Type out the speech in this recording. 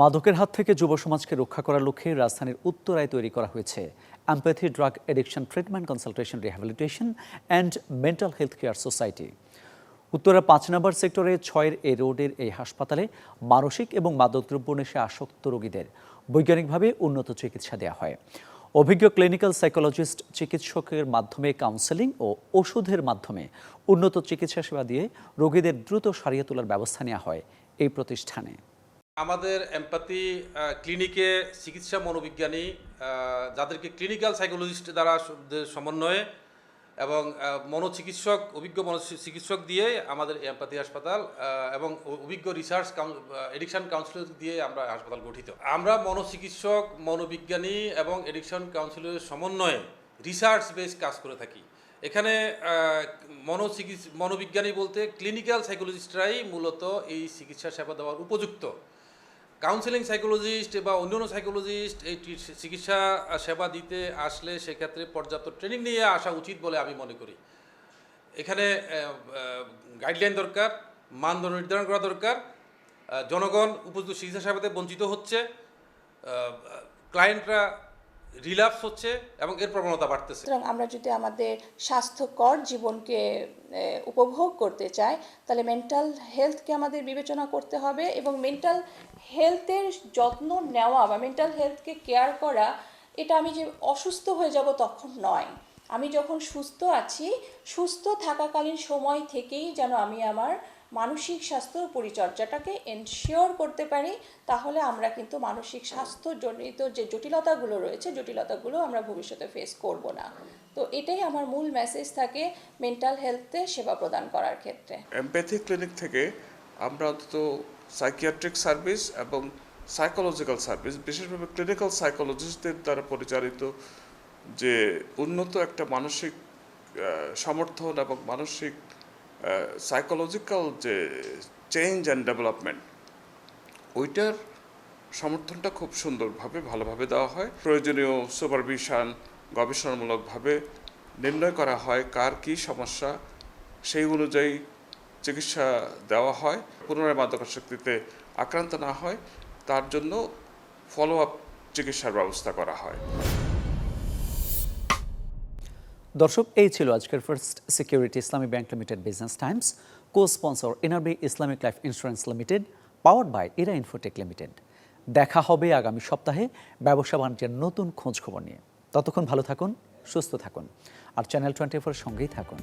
মাদকের হাত থেকে যুব সমাজকে রক্ষা করার লক্ষ্যে রাজধানীর উত্তরায় তৈরি করা হয়েছে empathy drug addiction treatment consultation rehabilitation and mental health care society. Uttara পাঁচ নম্বর সেক্টরে ছয়ের এ রোডের এই হাসপাতালে মানসিক এবং মাদকদ্রব্য নেশে আসক্ত রোগীদের বৈজ্ঞানিকভাবে উন্নত চিকিৎসা দেওয়া হয়। অভিজ্ঞ ক্লিনিক্যাল সাইকোলজিস্ট, চিকিৎসকের মাধ্যমে কাউন্সেলিং ও ওষুধের মাধ্যমে উন্নত চিকিৎসা সেবা দিয়ে রোগীদের দ্রুত সারিয়ে তোলার ব্যবস্থা নেওয়া হয় এই প্রতিষ্ঠানে। আমাদের এমপ্যাথি ক্লিনিকে চিকিৎসা মনোবিজ্ঞানী যাদেরকে ক্লিনিক্যাল সাইকোলজিস্ট দ্বারা সমন্বয়ে এবং মনোচিকিৎসক, অভিজ্ঞ মনোচিকিৎসক দিয়ে আমাদের এমপ্যাথি হাসপাতাল এবং অভিজ্ঞ রিসার্চ এডিকশন কাউন্সিলর দিয়ে আমরা হাসপাতাল গঠিত। আমরা মনোচিকিৎসক, মনোবিজ্ঞানী এবং এডিকশন কাউন্সিলরের সমন্বয়ে রিসার্চ বেস কাজ করে থাকি। এখানে মনোচিকিৎস মনোবিজ্ঞানী বলতে ক্লিনিক্যাল সাইকোলজিস্টরাই মূলত এই চিকিৎসা সেবা দেওয়ার উপযুক্ত কাউন্সেলিং সাইকোলজিস্ট বা অন্যান্য সাইকোলজিস্ট এই চিকিৎসা সেবা দিতে আসলে সেক্ষেত্রে পর্যাপ্ত ট্রেনিং নিয়ে আসা উচিত বলে আমি মনে করি। এখানে গাইডলাইন দরকার, মানদণ্ড নির্ধারণ করা দরকার। জনগণ উপযুক্ত চিকিৎসা সেবাতে বঞ্চিত হচ্ছে। ক্লায়েন্টরা রিল্যাপস হচ্ছে এবং এর প্রবণতা বাড়তেছে। সুতরাং আমরা যদি আমাদের স্বাস্থ্যকর জীবনকে উপভোগ করতে চাই, তাহলে মেন্টাল হেলথকে আমাদের বিবেচনা করতে হবে এবং মেন্টাল হেলথের যত্ন নেওয়া বা মেন্টাল হেলথকে কেয়ার করা, এটা আমি যে অসুস্থ হয়ে যাব তখন নয়। আমি যখন সুস্থ আছি, সুস্থ থাকাকালীন সময় থেকেই যেন আমি আমার মানসিক স্বাস্থ্য পরিচর্যাটাকে এনশিওর করতে পারি, তাহলে আমরা কিন্তু মানসিক স্বাস্থ্যজনিত যে জটিলতাগুলো রয়েছে, জটিলতাগুলো আমরা ভবিষ্যতে ফেস করব না। তো এটাই আমার মূল মেসেজ থাকে মেন্টাল হেলথে সেবা প্রদান করার ক্ষেত্রে। এমপ্যাথি ক্লিনিক থেকে আমরা অন্তত সাইকিয়াট্রিক সার্ভিস এবং সাইকোলজিক্যাল সার্ভিস বিশেষভাবে ক্লিনিক্যাল সাইকোলজিস্টদের দ্বারা পরিচালিত যে উন্নত একটা মানসিক সমর্থন এবং মানসিক সাইকোলজিক্যাল যে চেঞ্জ অ্যান্ড ডেভেলপমেন্ট ওইটার সমর্থনটা খুব সুন্দরভাবে, ভালোভাবে দেওয়া হয়। প্রয়োজনীয় সুপারভিশন গবেষণামূলকভাবে নির্ণয় করা হয় কার কী সমস্যা, সেই অনুযায়ী চিকিৎসা দেওয়া হয়, পুনরায় মাদকাসক্তিতে আক্রান্ত না হয়, তার জন্য ফলো আপ চিকিৎসার ব্যবস্থা করা হয়। দর্শক, এই ছিল আজকের First Security Islami Bank Limited Business Times co sponsor NRB Islamic Life Insurance Limited power by Era Infotech Limited দেখা হবে আগামী সপ্তাহে ব্যবসা বাণিজ্যের নতুন খোঁজখবর নিয়ে। ততক্ষণ ভালো থাকুন, সুস্থ থাকুন, আর চ্যানেল টোয়েন্টি ফোর সঙ্গেই থাকুন।